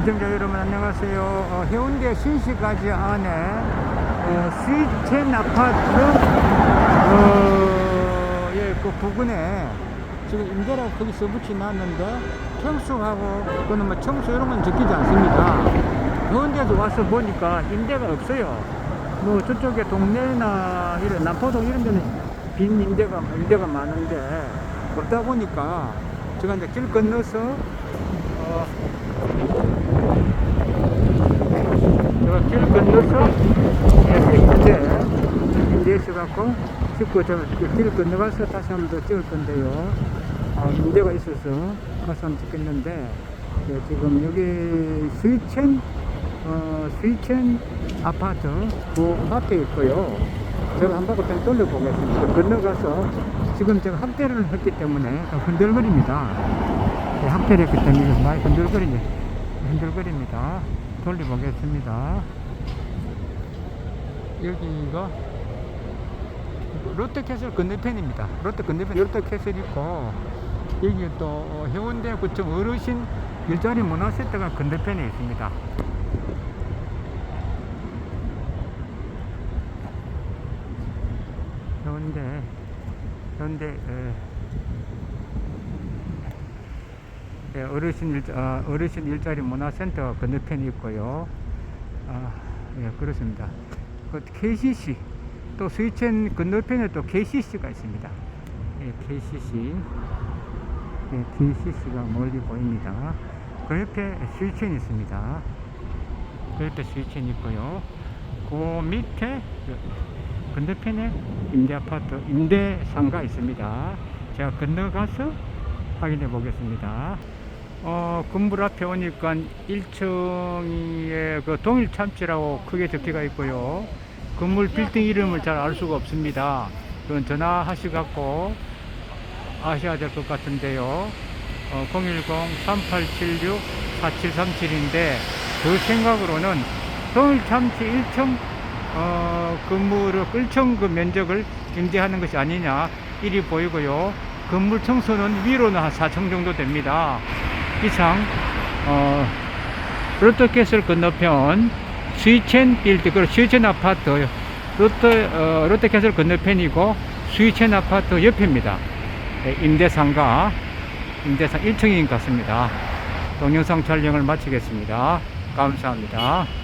시청자 여러분 안녕하세요. 어, 해운대 신시가지 안에 어, 스위첸 아파트 어, 예, 그 부근에 지금 임대라고 거기 써붙이 놨는데 평수하고 그거는 뭐 청수 이런 건 적히지 않습니다. 해운대에서 와서 보니까 임대가 없어요. 뭐 저쪽에 동네나 이런 남포동 이런 데는 빈 임대가 임대가 많은데 없다 보니까 제가 이제 길 건너서 어, 제가 길 건너서 이렇게 임대 임대에서 갖고 찍고 저길 건너가서 다시 한 번 더 찍을 건데요. 아, 문제가 있어서 가서 한번 찍겠는데 예, 지금 여기 스위첸 어, 스위첸 아파트 그 앞에 있고요. 제가 한 바퀴 좀 돌려보겠습니다. 건너가서 지금 제가 확대를 했기 때문에 좀 흔들거립니다. 네, 확대를 했기 때문에 많이 흔들거리네. 흔들거립니다. 돌려보겠습니다. 여기가 롯데캐슬 건너편입니다. 롯데 건너편 롯데캐슬 있고 여기 또 어, 해운대 구청 어르신 일자리 문화센터가 건너편에 있습니다. 해운대 해운대 에, 예, 어르신 일, 어, 어르신 일자리 문화센터 건너편이 있고요. 아, 예, 그렇습니다. 그 KCC 또 스위첸 건너편에 또 KCC가 있습니다. 예, KCC 예, KCC가 멀리 보입니다. 그 옆에 스위첸이 있습니다. 그 옆에 스위첸이 있고요. 그 밑에 그 건너편에 임대 아파트, 임대 상가 있습니다. 제가 건너가서 확인해 보겠습니다. 어, 건물 앞에 오니까 1층에 그 동일 참치라고 크게 적혀가 있고요. 건물 빌딩 이름을 잘 알 수가 없습니다. 그건 전화하시 갖고 아셔야 될 것 같은데요. 어, 010-3876-4737인데 그 생각으로는 동일 참치 1층 어, 건물을 1층 그 면적을 임대하는 것이 아니냐 이리 보이고요. 건물 청소는 위로는 한 4층 정도 됩니다. 이상 어, 롯데캐슬 건너편 스위첸 빌드 그 스위첸 아파트 롯데 어, 롯데캐슬 건너편이고 스위첸 아파트 옆입니다. 네, 임대상가 임대상 1층인 것 같습니다. 동영상 촬영을 마치겠습니다. 감사합니다.